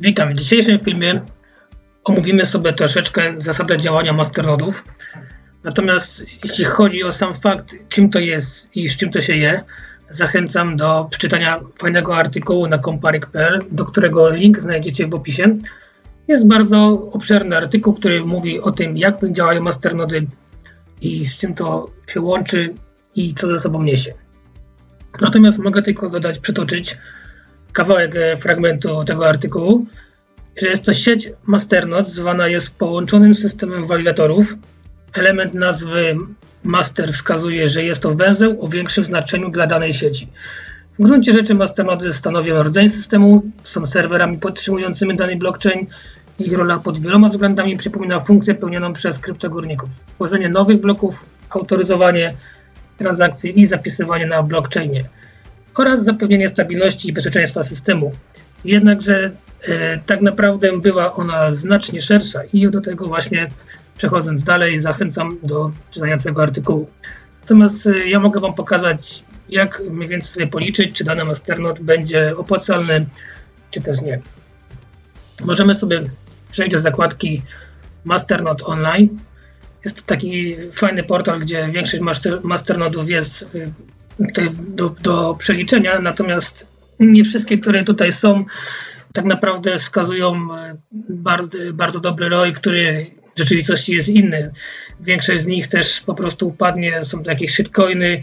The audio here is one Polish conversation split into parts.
Witam. W dzisiejszym filmie omówimy sobie troszeczkę zasadę działania masternodów. Natomiast jeśli chodzi o sam fakt, czym to jest i z czym to się je, zachęcam do przeczytania fajnego artykułu na comparik.pl, do którego link znajdziecie w opisie. Jest bardzo obszerny artykuł, który mówi o tym, jak działają masternody i z czym to się łączy i co ze sobą niesie. Natomiast mogę tylko dodać, przytoczyć kawałek e, fragmentu tego artykułu, że jest to sieć masternode, zwana jest połączonym systemem walidatorów. Element nazwy master wskazuje, że jest to węzeł o większym znaczeniu dla danej sieci. W gruncie rzeczy masternody stanowią rdzeń systemu, są serwerami podtrzymującymi dany blockchain. Ich rola pod wieloma względami przypomina funkcję pełnioną przez kryptogórników. Tworzenie nowych bloków, autoryzowanie transakcji i zapisywanie na blockchainie oraz zapewnienie stabilności i bezpieczeństwa systemu. Jednakże e, tak naprawdę była ona znacznie szersza i do tego właśnie przechodząc dalej zachęcam do czytania tego artykułu. Natomiast e, ja mogę Wam pokazać, jak mniej więcej sobie policzyć, czy dany masternode będzie opłacalny, czy też nie. Możemy sobie przejść do zakładki Masternode Online. Jest taki fajny portal, gdzie większość master, masternodów jest tutaj do, do przeliczenia, natomiast nie wszystkie, które tutaj są, tak naprawdę wskazują bardzo, bardzo dobry ROI, który w rzeczywistości jest inny. Większość z nich też po prostu upadnie, są to jakieś shitcoiny,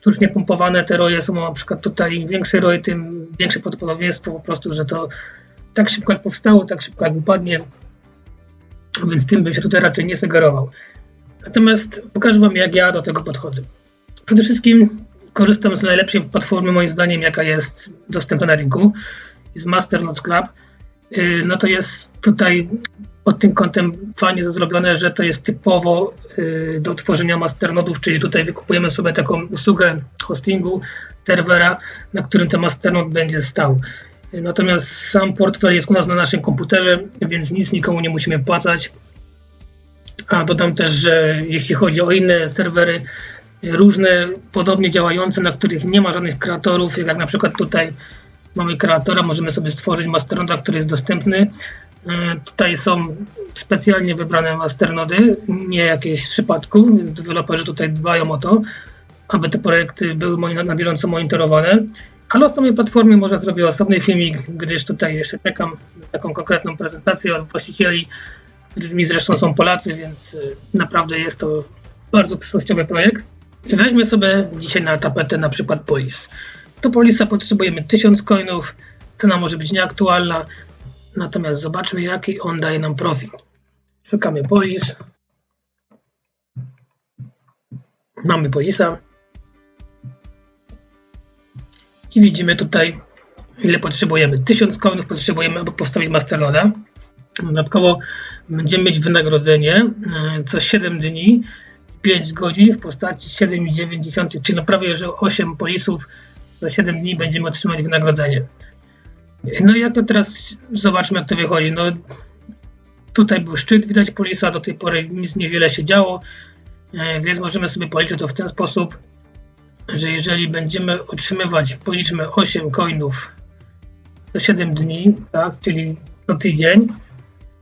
sztucznie pompowane te roje są na przykład tutaj im większy ROI, tym większe prawdopodobieństwo po prostu, że to tak szybko jak powstało, tak szybko jak upadnie, więc tym bym się tutaj raczej nie sugerował. Natomiast pokażę Wam, jak ja do tego podchodzę. Przede wszystkim korzystam z najlepszej platformy, moim zdaniem, jaka jest dostępna na rynku, z Masternodes Club. Y, no to jest tutaj pod tym kątem fajnie zrobione, że to jest typowo y, do tworzenia masternodów, czyli tutaj wykupujemy sobie taką usługę hostingu serwera, na którym ten masternode będzie stał. Natomiast sam portfel jest u nas na naszym komputerze, więc nic nikomu nie musimy płacać. A dodam też, że jeśli chodzi o inne serwery, różne podobnie działające, na których nie ma żadnych kreatorów, jak na przykład tutaj mamy kreatora, możemy sobie stworzyć masternoda, który jest dostępny. E, tutaj są specjalnie wybrane masternody, nie jakieś w przypadku, więc deweloperzy tutaj dbają o to, aby te projekty były na bieżąco monitorowane. Ale o samej platformie można zrobić osobny filmik, gdyż tutaj jeszcze czekam na taką konkretną prezentację od właścicieli, którymi zresztą są Polacy, więc e, naprawdę jest to bardzo przyszłościowy projekt. Weźmy sobie dzisiaj na tapetę na przykład polis. Do polisa potrzebujemy 1000 coinów, cena może być nieaktualna, natomiast zobaczmy jaki on daje nam profit. Szukamy polis. Mamy polisa. I widzimy tutaj ile potrzebujemy. 1000 coinów potrzebujemy, aby postawić masternoda. Dodatkowo będziemy mieć wynagrodzenie e, co 7 dni 5 godzin w postaci 7,9, czyli no prawie że 8 polisów za 7 dni będziemy otrzymać wynagrodzenie. No i jak to teraz zobaczmy, jak to wychodzi. No, tutaj był szczyt, widać polisa, do tej pory nic niewiele się działo, e, więc możemy sobie policzyć to w ten sposób, że jeżeli będziemy otrzymywać, policzmy 8 coinów co 7 dni, tak, czyli co tydzień,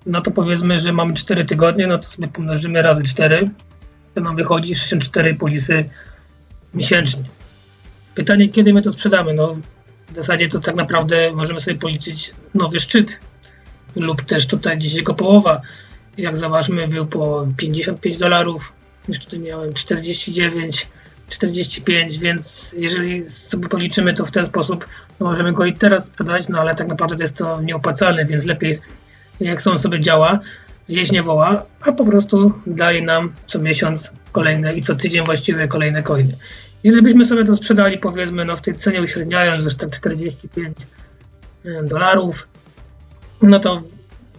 no to powiedzmy, że mamy 4 tygodnie, no to sobie pomnożymy razy 4, to nam wychodzi 64 polisy miesięcznie. Pytanie, kiedy my to sprzedamy? No, w zasadzie to tak naprawdę możemy sobie policzyć nowy szczyt lub też tutaj gdzieś jego połowa. Jak zobaczmy, był po 55 dolarów, już tutaj miałem 49, 45, więc jeżeli sobie policzymy to w ten sposób, możemy go i teraz sprzedać, no ale tak naprawdę jest to nieopłacalne, więc lepiej jak są sobie działa, jeść nie woła, a po prostu daje nam co miesiąc kolejne i co tydzień właściwie kolejne coiny. Jeżeli byśmy sobie to sprzedali, powiedzmy, no w tej cenie uśredniając, że tak 45 dolarów, no to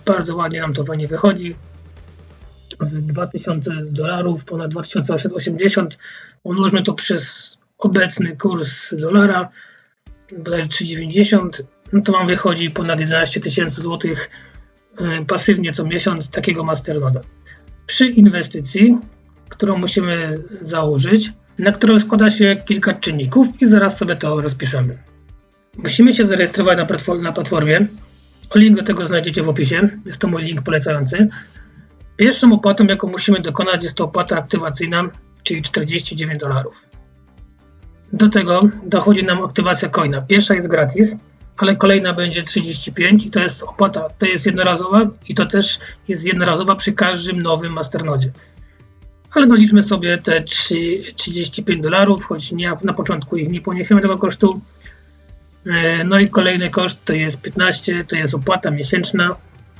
bardzo ładnie nam to fajnie wychodzi. Z 2000 dolarów, ponad 2880, umnóżmy to przez obecny kurs dolara, bodajże 3,90, no to nam wychodzi ponad 11 tysięcy złotych pasywnie co miesiąc takiego masternoda. Przy inwestycji, którą musimy założyć, na którą składa się kilka czynników i zaraz sobie to rozpiszemy. Musimy się zarejestrować na, platformie, Link do tego znajdziecie w opisie. Jest to mój link polecający. Pierwszą opłatą, jaką musimy dokonać, jest to opłata aktywacyjna, czyli 49 dolarów. Do tego dochodzi nam aktywacja coina. Pierwsza jest gratis, ale kolejna będzie 35 i to jest opłata, to jest jednorazowa i to też jest jednorazowa przy każdym nowym masternodzie. Ale doliczmy sobie te 3, 35 dolarów, choć nie, na początku ich nie poniesiemy tego kosztu. E, No i kolejny koszt to jest 15, to jest opłata miesięczna.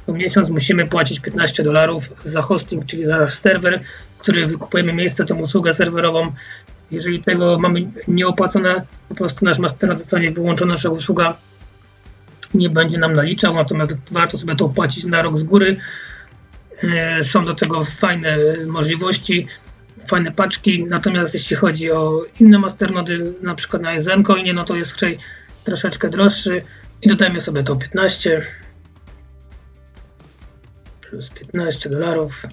Co miesiąc musimy płacić 15 dolarów za hosting, czyli za nasz serwer, który wykupujemy miejsce, tą usługę serwerową. Jeżeli tego mamy nieopłacone, po prostu nasz masternod zostanie wyłączona nasza usługa nie będzie nam naliczał, natomiast warto sobie to opłacić na rok z góry. E, Są do tego fajne możliwości, fajne paczki, natomiast jeśli chodzi o inne masternody, na przykład na Zencoinie, no to jest raczej troszeczkę droższy i dodajmy sobie to 15 plus 15 dolarów.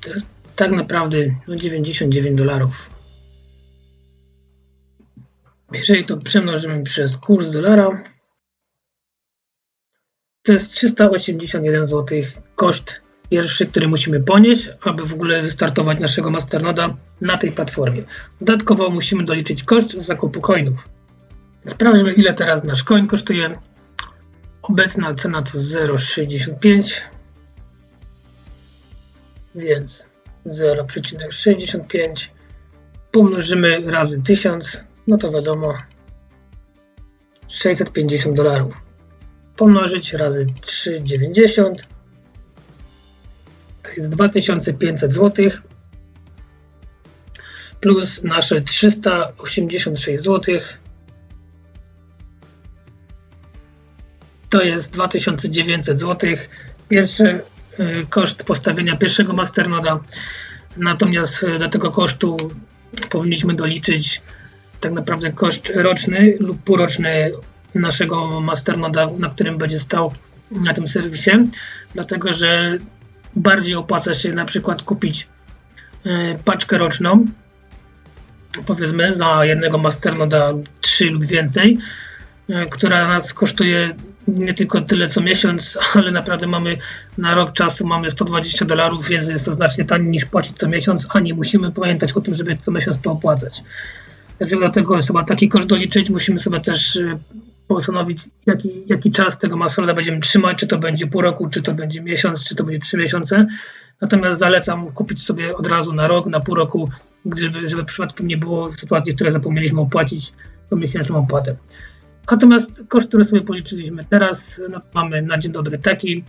To jest tak naprawdę no 99 dolarów. Jeżeli to przemnożymy przez kurs dolara, to jest 381 zł koszt pierwszy, który musimy ponieść, aby w ogóle wystartować naszego masternoda na tej platformie. Dodatkowo musimy doliczyć koszt zakupu coinów. Sprawdźmy ile teraz nasz coin kosztuje. Obecna cena to 0,65 więc 0,65 pomnożymy razy 1000 no to wiadomo 650 dolarów pomnożyć razy 3,90 to jest 2500 zł plus nasze 386 zł to jest 2900 zł. Pierwszy y, koszt postawienia pierwszego masternoda, natomiast y, do tego kosztu powinniśmy doliczyć tak naprawdę koszt roczny lub półroczny naszego masternoda, na którym będzie stał na tym serwisie, dlatego że bardziej opłaca się na przykład kupić y, paczkę roczną, powiedzmy za jednego masternoda 3 lub więcej, y, która nas kosztuje nie tylko tyle co miesiąc, ale naprawdę mamy na rok czasu mamy 120 dolarów, więc jest to znacznie taniej niż płacić co miesiąc, a nie musimy pamiętać o tym, żeby co miesiąc to opłacać. Dlatego trzeba taki koszt doliczyć, musimy sobie też y, postanowić, jaki, jaki czas tego masternoda będziemy trzymać, czy to będzie pół roku, czy to będzie miesiąc, czy to będzie trzy miesiące. Natomiast zalecam kupić sobie od razu na rok, na pół roku, żeby, żeby przypadkiem nie było sytuacji, w której zapomnieliśmy opłacić tą miesięczną opłatę. Natomiast koszt, który sobie policzyliśmy teraz, no, mamy na dzień dobry taki,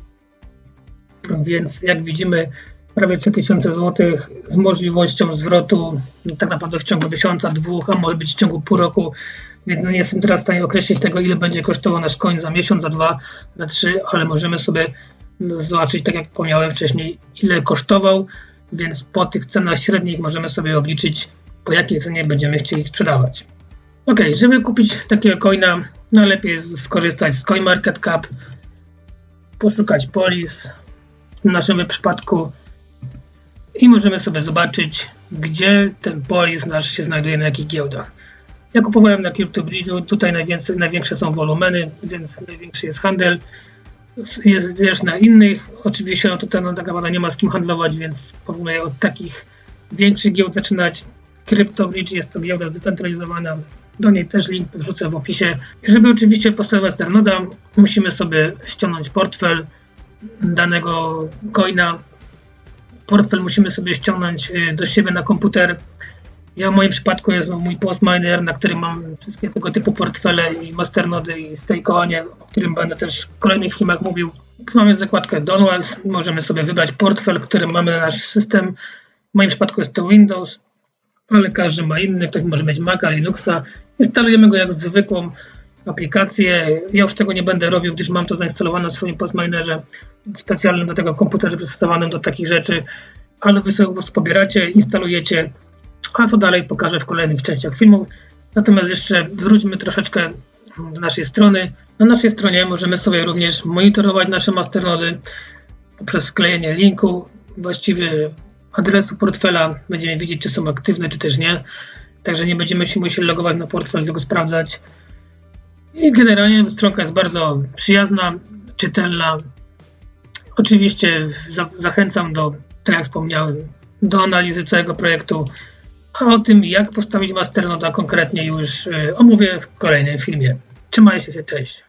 więc jak widzimy, prawie 3000 zł z możliwością zwrotu no, tak naprawdę w ciągu miesiąca, dwóch, a może być w ciągu pół roku, więc no, nie jestem teraz w stanie określić tego, ile będzie kosztował nasz koń za miesiąc, za dwa, za trzy, ale możemy sobie no, zobaczyć, tak jak wspomniałem wcześniej, ile kosztował, więc po tych cenach średnich możemy sobie obliczyć, po jakiej cenie będziemy chcieli sprzedawać. Ok, żeby kupić takiego coina, najlepiej jest skorzystać z CoinMarketCap, poszukać polis, w naszym przypadku i możemy sobie zobaczyć, gdzie ten polis nasz się znajduje, na jakich giełdach. Ja kupowałem na CryptoBridge'u, tutaj największe są wolumeny, więc największy jest handel. Jest też na innych, oczywiście no tutaj no, tak naprawdę nie ma z kim handlować, więc proponuję od takich większych giełd zaczynać. CryptoBridge jest to giełda zdecentralizowana, do niej też link wrzucę w opisie. Żeby oczywiście postawić Masternoda, musimy sobie ściągnąć portfel danego coina. Portfel musimy sobie ściągnąć y, do siebie na komputer. Ja w moim przypadku jest mój Postminer, na którym mam wszystkie tego typu portfele i masternody i stakeowanie, o którym będę też w kolejnych filmach mówił. Mamy zakładkę Donalds, możemy sobie wybrać portfel, który mamy na nasz system. W moim przypadku jest to Windows, ale każdy ma inny, ktoś może mieć Maca, Linuxa. Instalujemy go jak zwykłą aplikację. Ja już tego nie będę robił, gdyż mam to zainstalowane na swoim Postminerze specjalnym do tego komputerze przystosowanym do takich rzeczy, ale wy sobie pobieracie, instalujecie, a co dalej pokażę w kolejnych częściach filmów. Natomiast jeszcze wróćmy troszeczkę do naszej strony. Na naszej stronie możemy sobie również monitorować nasze masternody poprzez sklejenie linku, właściwie adresu portfela. Będziemy widzieć, czy są aktywne, czy też nie. Także nie będziemy się musieli logować na portfel, tylko sprawdzać. I generalnie stronka jest bardzo przyjazna. czytelna. Oczywiście za, zachęcam do, tak jak wspomniałem, do analizy całego projektu, a o tym, jak postawić Masternoda konkretnie już y, omówię w kolejnym filmie. Trzymajcie się, cześć.